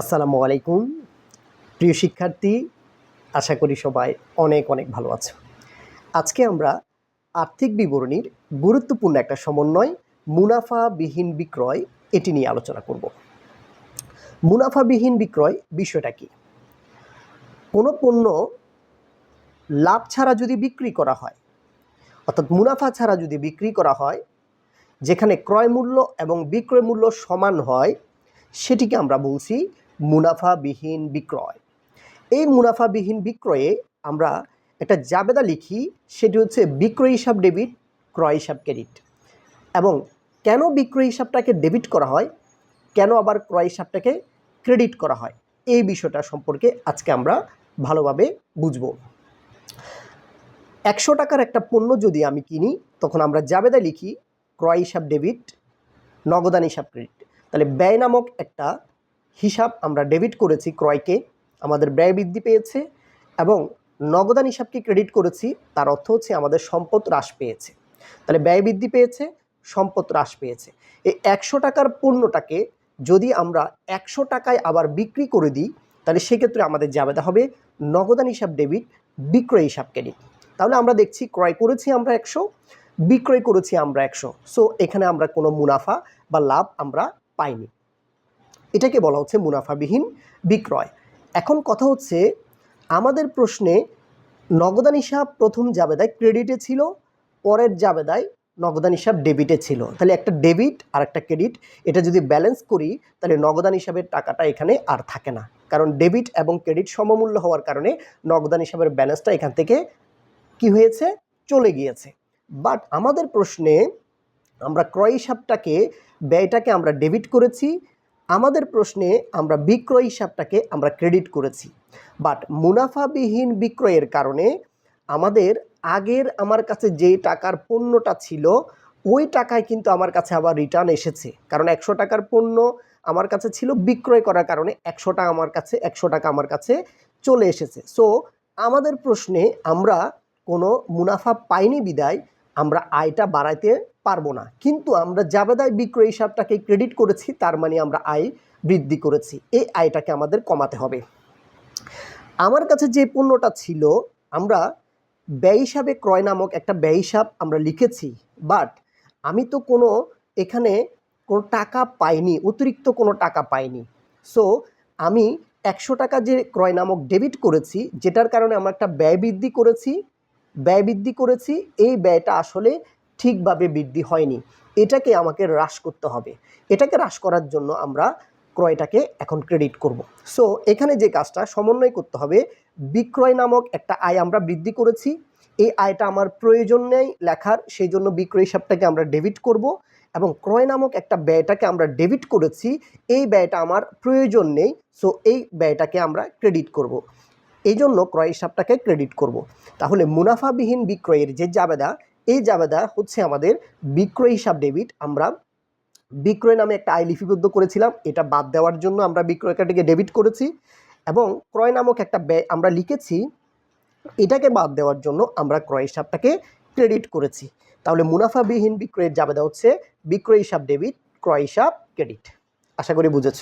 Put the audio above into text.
আসসালামু আলাইকুম। প্রিয় শিক্ষার্থী, আশা করি সবাই অনেক অনেক ভালো আছো। আজকে আমরা আর্থিক বিবরণীর গুরুত্বপূর্ণ একটা সমন্বয়, মুনাফাবিহীন বিক্রয়, এটি নিয়ে আলোচনা করব। মুনাফাবিহীন বিক্রয় বিষয়টা কি? কোনো পণ্য লাভ ছাড়া যদি বিক্রি করা হয়, অর্থাৎ মুনাফা ছাড়া যদি বিক্রি করা হয়, যেখানে ক্রয় মূল্য এবং বিক্রয় মূল্য সমান হয়, সেটিকে আমরা বলছি মুনাফাবিহীন বিক্রয়। এই মুনাফাবিহীন বিক্রয়ে আমরা একটা জাবেদা লিখি, সেটি হচ্ছে বিক্রয় হিসাব ডেবিট, ক্রয় হিসাব ক্রেডিট। এবং কেন বিক্রয় হিসাবটাকে ডেবিট করা হয়? কেন আবার ক্রয় হিসাবটাকে ক্রেডিট করা হয়? এই বিষয়টা সম্পর্কে আজকে আমরা ভালোভাবে বুঝব। একশো টাকার একটা পণ্য যদি আমি কিনি, তখন আমরা জাবেদা লিখি, ক্রয় হিসাব ডেবিট, নগদান হিসাব ক্রেডিট। তাহলে ব্যয় নামক একটা হিসাব আমরা ডেবিট করেছি ক্রয়কে, আমাদের ব্যয় বৃদ্ধি পেয়েছে এবং নগদান হিসাবকে ক্রেডিট করেছি, তার অর্থ হচ্ছে আমাদের সম্পদ হ্রাস পেয়েছে। তাহলে ব্যয় বৃদ্ধি পেয়েছে, সম্পদ হ্রাস পেয়েছে। এই একশো টাকার পণ্যটাকে যদি আমরা একশো টাকায় আবার বিক্রি করে দিই, তাহলে সেক্ষেত্রে আমাদের জাবেদা হবে, নগদান হিসাব ডেবিট, বিক্রয় হিসাব ক্রেডিট তাহলে আমরা দেখছি ক্রয় করেছি আমরা একশো, বিক্রয় করেছি আমরা একশো। সো এখানে আমরা কোনো মুনাফা বা লাভ আমরা পাইনি। এটাকে বলা হচ্ছে মুনাফাবিহীন বিক্রয়। এখন কথা হচ্ছে, আমাদের প্রশ্নে নগদান হিসাব প্রথম জাবেদায় ক্রেডিটে ছিল, পরের জাবেদায় নগদান হিসাব ডেবিটে ছিল। তাহলে একটা ডেবিট আর একটা ক্রেডিট, এটা যদি ব্যালেন্স করি, তাহলে নগদান হিসাবের টাকাটা এখানে আর থাকে না। কারণ ডেবিট এবং ক্রেডিট সমমূল্য হওয়ার কারণে নগদান হিসাবের ব্যালেন্সটা এখান থেকে কি হয়েছে? চলে গিয়েছে। বাট আমাদের প্রশ্নে আমরা ক্রয় হিসাবটাকে ব্যয়টাকে আমরা ডেবিট করেছি আমাদের প্রশ্নে আমরা বিক্রয় হিসাবটাকে আমরা ক্রেডিট করেছি। বাট মুনাফাবিহীন বিক্রয়ের কারণে আমাদের আগের আমার কাছে যে টাকার পণ্যটা ছিল, ওই টাকায় কিন্তু আমার কাছে আবার রিটার্ন এসেছে। কারণ একশো টাকার পণ্য আমার কাছে ছিল, বিক্রয় করার কারণে একশো টাকা আমার কাছে, একশো টাকা আমার কাছে চলে এসেছে। সো আমাদের প্রশ্নে আমরা কোনো মুনাফা পাইনি বিদায়, আমরা আয়টা বাড়াইতে পারব না। কিন্তু আমরা জাবেদায় বিক্রয় হিসাবটাকে ক্রেডিট করেছি, তার মানে আমরা আয় বৃদ্ধি করেছি। এই আয়টাকে আমাদের কমাতে হবে। আমার কাছে যে পণ্যটা ছিল, আমরা ব্যয় হিসাবে ক্রয় নামক একটা ব্যয় হিসাব আমরা লিখেছি বাট আমি তো কোনো এখানে কোনো টাকা পাইনি, অতিরিক্ত কোনো টাকা পাইনি। সো আমি একশো টাকা যে ক্রয় নামক ডেবিট করেছি, যেটার কারণে আমরা একটা ব্যয় বৃদ্ধি করেছি, ব্যয় বৃদ্ধি করেছি, এই ব্যয়টা আসলে ঠিকভাবে বৃদ্ধি হয়নি। এটাকে আমাকে হ্রাস করতে হবে। এটাকে হ্রাস করার জন্য আমরা ক্রয়টাকে এখন ক্রেডিট করব। সো এখানে যে কাজটা সমন্বয় করতে হবে, বিক্রয় নামক একটা আয় আমরা বৃদ্ধি করেছি। এই আয়টা আমার প্রয়োজন নেই লেখার, সেই জন্য বিক্রয় হিসাবটাকে আমরা ডেবিট করব এবং ক্রয় নামক একটা ব্যয়টাকে আমরা ডেবিট করেছি। এই ব্যয়টা আমার প্রয়োজন নেই সো এই ব্যয়টাকে আমরা ক্রেডিট করব। এই জন্য ক্রয় হিসাবটাকে ক্রেডিট করব। তাহলে মুনাফাবিহীন বিক্রয়ের যে জাবেদা এই জাবেদা হচ্ছে আমাদের বিক্রয় হিসাব ডেবিট। আমরা বিক্রয় নামে একটা আয় লিপিবদ্ধ করেছিলাম, এটা বাদ দেওয়ার জন্য আমরা বিক্রয় বিক্রয়টাকে ডেবিট করেছি এবং ক্রয় নামক একটা ব্যয় আমরা লিখেছি, এটাকে বাদ দেওয়ার জন্য আমরা ক্রয় হিসাবটাকে ক্রেডিট করেছি। তাহলে মুনাফাবিহীন বিক্রয়ের জাবেদা হচ্ছে বিক্রয় হিসাব ডেবিট, ক্রয় হিসাব, ক্রেডিট। আশা করি বুঝেছ।